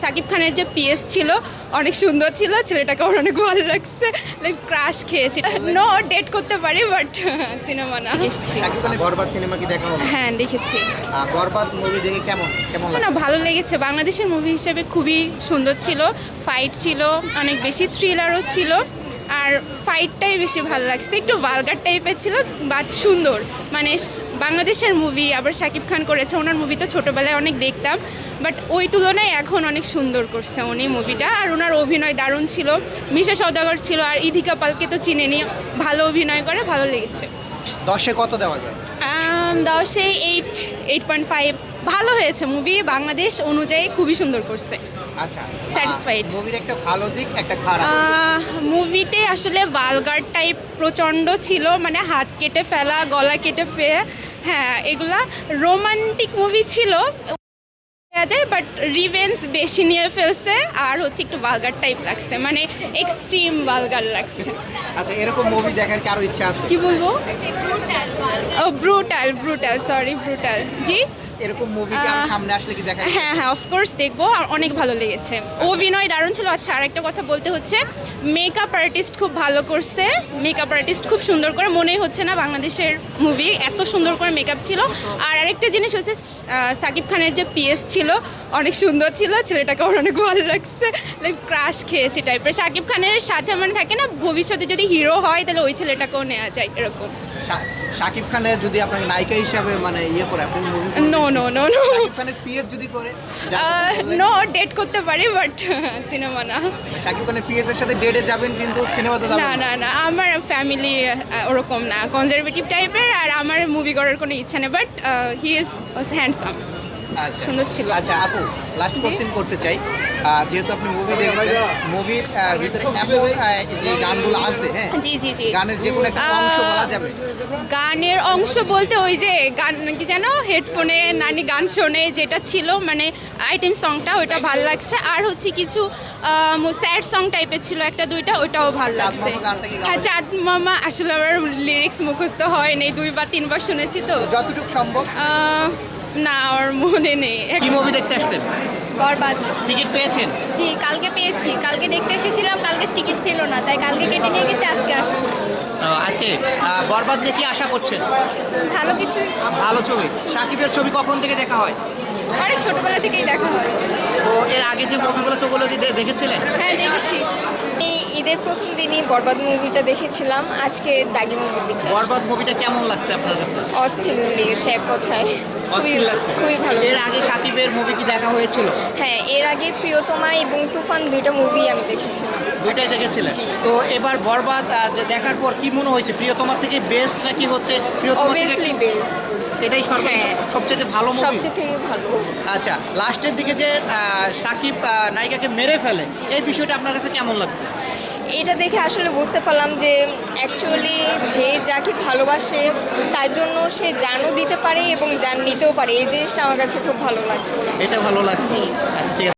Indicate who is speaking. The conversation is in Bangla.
Speaker 1: সাকিব খানের যে পিএস ছিল অনেক সুন্দর ছিল ছেলেটাকে আমার অনেক ভালো লাগছে লাইক ক্রাশ খেয়েছি। নো ডেট করতে পারি বাট সিনেমা না। এসেছি।
Speaker 2: বরবাদ সিনেমা কি দেখা হলো
Speaker 1: হ্যাঁ দেখেছি।
Speaker 2: বরবাদ মুভি দেখে কেমন? কেমন
Speaker 1: না ভালো লেগেছে। বাংলাদেশের মুভি হিসেবে খুবই সুন্দর ছিল ফাইট ছিল অনেক বেশি থ্রিলারও ছিল। আর ফাইটটাই বেশি ভালো লাগছে। একটু ভালগার টাইপের ছিল বাট সুন্দর। মানে বাংলাদেশের মুভি আবার শাকিব খান করেছে ওনার মুভি তো ছোটোবেলায় অনেক দেখতাম বাট ওই তুলনায় এখন অনেক সুন্দর করছে উনি মুভিটা আর ওনার অভিনয় দারুণ ছিল মিশা সৌদাগর ছিল আর ইধিকা পালকে তো চিনে চিনেনি। ভালো অভিনয় করে ভালো লেগেছে।
Speaker 2: দশে কত দেওয়া যায়?
Speaker 1: দশে এইট এইট পয়েন্ট ফাইভ ভালো হয়েছে মুভি বাংলাদেশ অনুযায়ী খুবই সুন্দর করছে।
Speaker 2: আচ্ছা।
Speaker 1: Satisfied.
Speaker 2: মুভির একটা ভালো দিক একটা খারাপ
Speaker 1: মুভিতে আসলে ভালগার টাইপ প্রচণ্ড ছিল মানে হাত কেটে ফেলা গলা কেটে ফে হ্যাঁ এগুলা রোমান্টিক মুভি ছিল। যায় বাট রিভেন্স বেশি নিয়ে ফেলছে আর হচ্ছে একটু ভালগার টাইপ লাগছে মানে এক্সট্রিম ভালগার লাগছে।
Speaker 2: আচ্ছা এরকম মুভি দেখার কারও ইচ্ছা আছে?
Speaker 1: কি বলব? ও ব্রুটাল ব্রুটাল সরি ব্রুটাল জি?
Speaker 2: এরকম মুভি কি সামনে আসলে কি দেখা
Speaker 1: হ্যাঁ হ্যাঁ অফকোর্স দেখব আর অনেক ভালো লেগেছে। অভিনয় দারুণ ছিল। আচ্ছা আরেকটা কথা বলতে হচ্ছে মেকআপ আর্টিস্ট খুব ভালো করছে। মেকআপ আর্টিস্ট খুব সুন্দর করে মনেই হচ্ছে না বাংলাদেশের মুভি এত সুন্দর করে মেকআপ ছিল। আর আরেকটা জিনিস হচ্ছে সাকিব খানের যে পিএস ছিল অনেক সুন্দর ছিল। ছেলেটাকে আমার অনেক ভালো লাগছে। লাইক ক্রাশ খেয়েছে টাইপের সাকিব খানের সাথে মানে থাকে না ভবিষ্যতে যদি হিরো হয় তাহলে ওই ছেলেটাকেও নেওয়া যায় এরকম।
Speaker 2: শাকিব খানের যদি আপনাকে নায়িকা হিসাবে মানে ইয়ে করে আপনি
Speaker 1: no no no no
Speaker 2: Shakib খানের পিএস যদি করে
Speaker 1: নো ডেট করতে পারি বাট সিনেমা না।
Speaker 2: শাকিব খানের পিএস এর সাথে ডেটে যাবেন কিন্তু সিনেমাতে
Speaker 1: না
Speaker 2: যাবেন
Speaker 1: না না? আমার ফ্যামিলি ওরকম না। কনজারভেটিভ টাইপের আর আমার মুভি করার কোনো ইচ্ছা নেই বাট হি ইজ হ্যান্ডসাম। সুন্দর ছিল।
Speaker 2: আচ্ছা আপু লাস্ট কোশ্চেন করতে চাই। যেহেতু আপনি মুভি দেখেছেন মুভির ভিতরে এমন যে গানগুলো আছে হ্যাঁ?
Speaker 1: জি জি জি।
Speaker 2: গানের যে কোনো একটা অংশ বলা যাবে।
Speaker 1: গানের অংশ বলতে ওই যে গান কি যেন হেডফোনে নানি গান শোনে যেটা ছিল মানে আইটেম সংটা ওইটা ভালো লাগছে। আর হচ্ছে কিছু স্যাড সং টাইপের ছিল একটা দুইটা ওইটাও ভালো লাগছে। হ্যাঁ চাঁদ মামা আসলে আমার লিরিক্স মুখস্থ হয়নি দুইবার তিনবার শুনেছি তো।
Speaker 2: যতটুকু সম্ভব।
Speaker 1: না আমার মনে নেই।
Speaker 3: কি মুভি দেখতে আসছেন?
Speaker 4: বরবাদ।
Speaker 3: টিকিট পেয়েছেন?
Speaker 4: জি কালকে পেয়েছি। কালকে দেখতে এসেছিলাম কালকে টিকিট ছিল না তাই কালকে কেটে নিয়ে গেছি আজকে আসছি।
Speaker 3: আজকে বরবাদ দেখে আশা করছেন?
Speaker 4: ভালো কিছু।
Speaker 3: ভালো ছবি। সাকিবের ছবি কখন থেকে দেখা হয়?
Speaker 4: অনেক ছোটবেলা থেকেই দেখা হয়।
Speaker 3: তো এর আগে যে মুভিগুলো সেগুলো কি দেখেছিলেন?
Speaker 4: হ্যাঁ দেখেছি। এই ঈদের প্রথম দিনই বরবাদ মুভিটা দেখেছিলাম। আজকে দাগি মুভি দেখতে
Speaker 3: বরবাদ মুভিটা কেমন লাগছে আপনার কাছে?
Speaker 4: অস্থির লেগেছে এক কথায়।
Speaker 3: অস্থির লাগছে।
Speaker 4: খুবই ভালো
Speaker 3: এর আগে সাকিবের মুভি কি দেখা হয়েছিল?
Speaker 4: হ্যাঁ এর আগে প্রিয়তমা এবং তুফান দুইটা মুভি আমি দেখেছিলাম।
Speaker 3: দুইটাই দেখেছিলেন?
Speaker 4: জি।
Speaker 3: তো এবার বরবাদ আহ, যে দেখার পর কি মনে হয়েছে? প্রিয়তমার থেকে বেস্ট নাকি হচ্ছে প্রিয়তমা থেকে
Speaker 4: অবভিয়াসলি বেস্ট
Speaker 3: এটাই
Speaker 4: হ্যাঁ।
Speaker 3: সবচেয়ে ভালো মুভি
Speaker 4: সবচেয়ে থেকে ভালো।
Speaker 3: আচ্ছা লাস্টের দিকে যে আহ, সাকিব আহ, নায়িকাকে মেরে ফেলে এই বিষয়টা আপনার কাছে কেমন লাগছে?
Speaker 4: এটা দেখে আসলে বুঝতে পারলাম যে অ্যাকচুয়ালি যে যাকে ভালোবাসে তার জন্য সে জানও দিতে পারে এবং জান নিতেও পারে। এই জিনিসটা আমার কাছে খুব ভালো লাগছে।
Speaker 3: এটা ভালো লাগছে। আচ্ছা ঠিক আছে।